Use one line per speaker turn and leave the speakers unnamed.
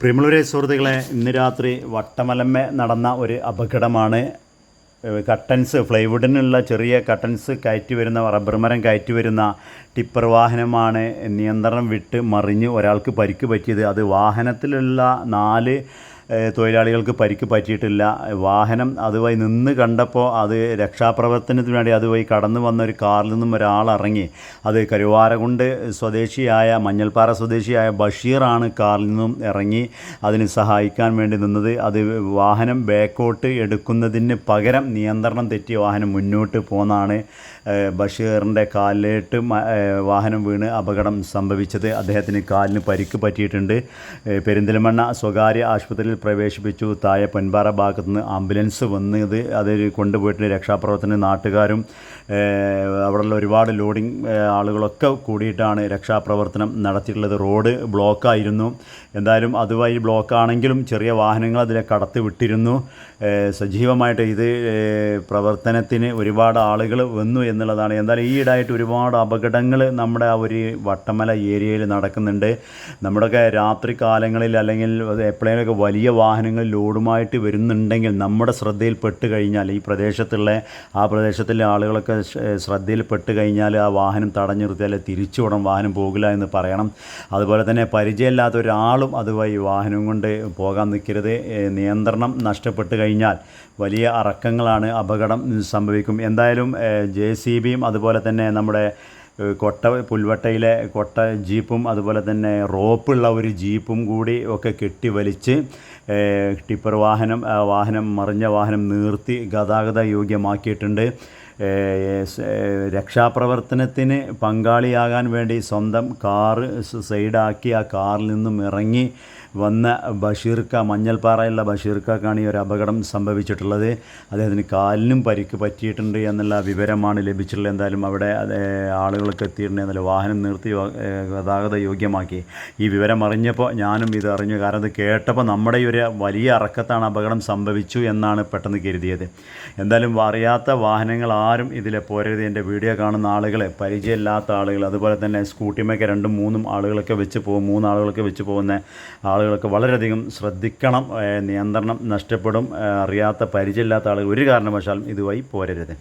പ്രിയമുള്ളവരെ സുഹൃത്തുക്കളെ ഇന്ന് രാത്രി വട്ടമലമ്മ നടന്ന ഒരു അപകടമാണ്. കട്ടൻസ് ഫ്ലൈവുഡിനുള്ള ചെറിയ കട്ടൻസ് കയറ്റി വരുന്ന റബ്ബർ മരം കയറ്റി വരുന്ന ടിപ്പർ വാഹനമാണ് നിയന്ത്രണം വിട്ട് മറിഞ്ഞ് ഒരാൾക്ക് പരിക്ക് പറ്റിയത്. അത് വാഹനത്തിലുള്ള നാല് തൊഴിലാളികൾക്ക് പരിക്ക് പറ്റിയിട്ടില്ല. വാഹനം അതുവഴി നിന്ന് കണ്ടപ്പോൾ അത് രക്ഷാപ്രവർത്തനത്തിന് വേണ്ടി അതുവഴി കടന്നു വന്ന ഒരു കാറിൽ നിന്നും ഒരാളിറങ്ങി അത് കരുവാരകുണ്ട് സ്വദേശിയായ മഞ്ഞൾപ്പാറ സ്വദേശിയായ ബഷീറാണ് കാറിൽ നിന്നും ഇറങ്ങി അതിന് സഹായിക്കാൻ വേണ്ടി നിന്നത്. അത് വാഹനം ബാക്കോട്ട് എടുക്കുന്നതിന് പകരം നിയന്ത്രണം തെറ്റി വാഹനം മുന്നോട്ട് പോന്നാണ് ബഷീറിന്റെ കാലിലേട്ട് വാഹനം വീണ് അപകടം സംഭവിച്ചത്. അദ്ദേഹത്തിന് കാലിന് പരിക്ക് പറ്റിയിട്ടുണ്ട്. പെരിന്തൽമണ്ണ സ്വകാര്യ ആശുപത്രിയിൽ പ്രവേശിപ്പിച്ചു. താഴെ പൊൻപാറ ഭാഗത്ത് നിന്ന് ആംബുലൻസ് വന്നത് അത് കൊണ്ടുപോയിട്ട് രക്ഷാപ്രവർത്തന നാട്ടുകാരും. അവിടെയുള്ള ഒരുപാട് ലോഡിങ് ആളുകളൊക്കെ കൂടിയിട്ടാണ് രക്ഷാപ്രവർത്തനം നടത്തിയിട്ടുള്ളത്. റോഡ് ബ്ലോക്കായിരുന്നു. എന്തായാലും അതുവഴി ബ്ലോക്കാണെങ്കിലും ചെറിയ വാഹനങ്ങൾ അതിലെ കടത്തി വിട്ടിരുന്നു. സജീവമായിട്ട് ഇത് പ്രവർത്തനത്തിന് ഒരുപാട് ആളുകൾ വന്നു എന്നുള്ളതാണ്. എന്തായാലും ഈയിടായിട്ട് ഒരുപാട് അപകടങ്ങൾ നമ്മുടെ ആ ഒരു വട്ടമല ഏരിയയിൽ നടക്കുന്നുണ്ട്. നമ്മുടെയൊക്കെ രാത്രി കാലങ്ങളിൽ അല്ലെങ്കിൽ എപ്പോഴേലൊക്കെ വലിയ വാഹനങ്ങൾ ലോഡുമായിട്ട് വരുന്നുണ്ടെങ്കിൽ നമ്മുടെ ശ്രദ്ധയിൽപ്പെട്ട് കഴിഞ്ഞാൽ ഈ പ്രദേശത്തുള്ള ആ പ്രദേശത്തിലെ ആളുകളൊക്കെ ശ്രദ്ധയിൽ ശ്രദ്ധയിൽപ്പെട്ട് കഴിഞ്ഞാൽ ആ വാഹനം തടഞ്ഞു നിർത്തിയാൽ തിരിച്ചു വിടണം വാഹനം പോകില്ല എന്ന് പറയണം. അതുപോലെ തന്നെ പരിചയമില്ലാത്ത ഒരാളും അതുവഴി വാഹനം കൊണ്ട് പോകാൻ നിൽക്കരുത്. നിയന്ത്രണം നഷ്ടപ്പെട്ട് കഴിഞ്ഞാൽ വലിയ അറക്കങ്ങളാണ് അപകടം സംഭവിക്കും. എന്തായാലും ജെ സി ബിയും അതുപോലെ തന്നെ നമ്മുടെ കൊട്ട പുൽവട്ടയിലെ കൊട്ട ജീപ്പും അതുപോലെ തന്നെ റോപ്പുള്ള ഒരു ജീപ്പും കൂടി ഒക്കെ കെട്ടി വലിച്ച് ടിപ്പർ വാഹനം വാഹനം മറിഞ്ഞ വാഹനം നിർത്തി ഗതാഗത യോഗ്യമാക്കിയിട്ടുണ്ട്. രക്ഷാപ്രവർത്തനത്തിന് പങ്കാളിയാകാൻ വേണ്ടി സ്വന്തം കാറ് സൈഡാക്കി ആ കാറിൽ നിന്നും ഇറങ്ങി വന്ന ബഷീർക്ക മഞ്ഞൾപ്പാറയുള്ള ബഷീർക്കാണ് ഈ ഒരു അപകടം സംഭവിച്ചിട്ടുള്ളത്. അദ്ദേഹത്തിന് കാലിനും പരിക്ക് പറ്റിയിട്ടുണ്ട് എന്നുള്ള വിവരമാണ് ലഭിച്ചിട്ടുള്ളത്. എന്തായാലും അവിടെ ആളുകളൊക്കെ എത്തിയിട്ടുണ്ട് എന്നാലും വാഹനം നിർത്തി ഗതാഗത യോഗ്യമാക്കി. ഈ വിവരം അറിഞ്ഞപ്പോൾ ഞാനും ഇത് അറിഞ്ഞു. കാരണം ഇത് കേട്ടപ്പോൾ നമ്മുടെ ഒരു വലിയ അറക്കത്താണ് അപകടം സംഭവിച്ചു എന്നാണ് പെട്ടെന്ന് കരുതിയത്. എന്തായാലും അറിയാത്ത വാഹനങ്ങൾ ആരും ഇതിലെ പോരരുത്. എന്റെ വീഡിയോ കാണുന്ന ആളുകൾ പരിചയമില്ലാത്ത ആളുകൾ അതുപോലെ തന്നെ സ്കൂട്ടിമൊക്കെ രണ്ടും മൂന്നും ആളുകളൊക്കെ വെച്ച് പോകും മൂന്നാളുകളൊക്കെ വെച്ച് പോകുന്ന ആളുകളൊക്കെ വളരെയധികം ശ്രദ്ധിക്കണം നിയന്ത്രണം നഷ്ടപ്പെടും അറിയാത്ത പരിചയമില്ലാത്ത ആളുകൾ ഒരു കാരണവശാലും ഇതുമായി പോരരുത്.